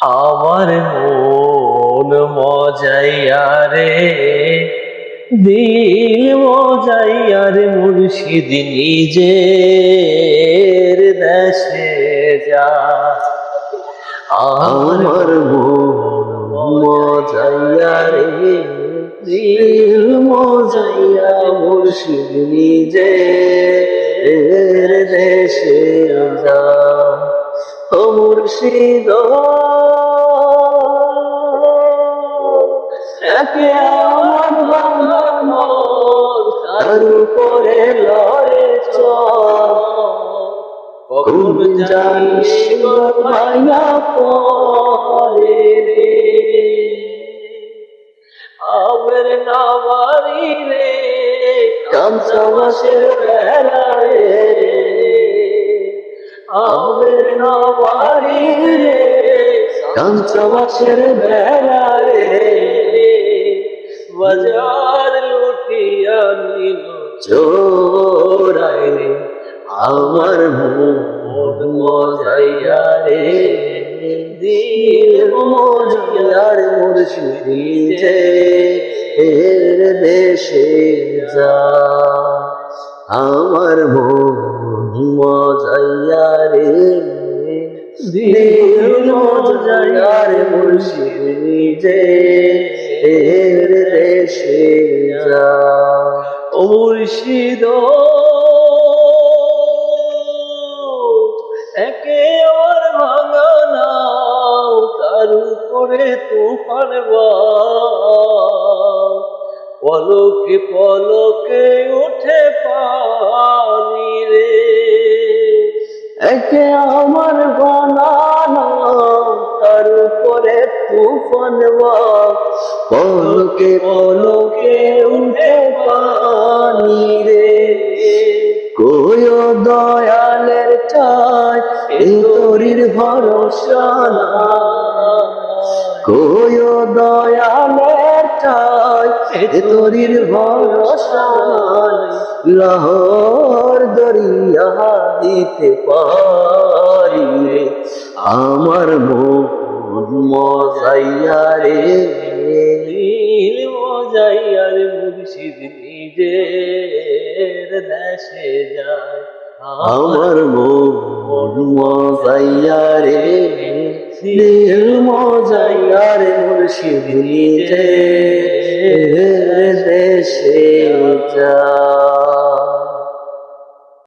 আমার মন মজাইয়া রে দিল মজাইয়া রে মুর্শিদ নিজের দেশে যা। আমার মন মজাইয়া রে দিল মজাইয়া মুর্শিদ নিজের দেশে যা। ও মুর্শিদ। একে আমার বাংলার মন তার উপরে লড়ে কখন জানিস মায়া পরে রে। আমের নামারি রে কামসা মাসের কামসা মাসের বেড়ায় বাজার লুটিয়া নিল চোরাই রে আমার মন মজাইয়া রে, দিল মজাইয়া রে মুর্শিদি যে এর দেশে যা। আমার মন মজাইয়া রে, দিল মজাইয়া রে মুর্শিদি যে এর দেশে যা ও মুর্শিদ একে আমার ভাঙা নাও, তার উপরে তুফান পলকে পলকে উঠে পানি রে। একে আমার উপরে তুফান পলকে পলকে উঠে পানি রে। কোয় দয়ালের চাই এ তোরির ভরসা কোয় দয়ালের চাই এ তোরির ভরসা। লহর দরিয়া দিতে পারি আমার মন মজাইয়া রে। নীল মজাইয়া রে মুর্শিদ নিজের দেশে যায়। আমার মন মজাইয়া রে। নীল মজাইয়া রে মুর্শিদ নিজের দেশে যায়।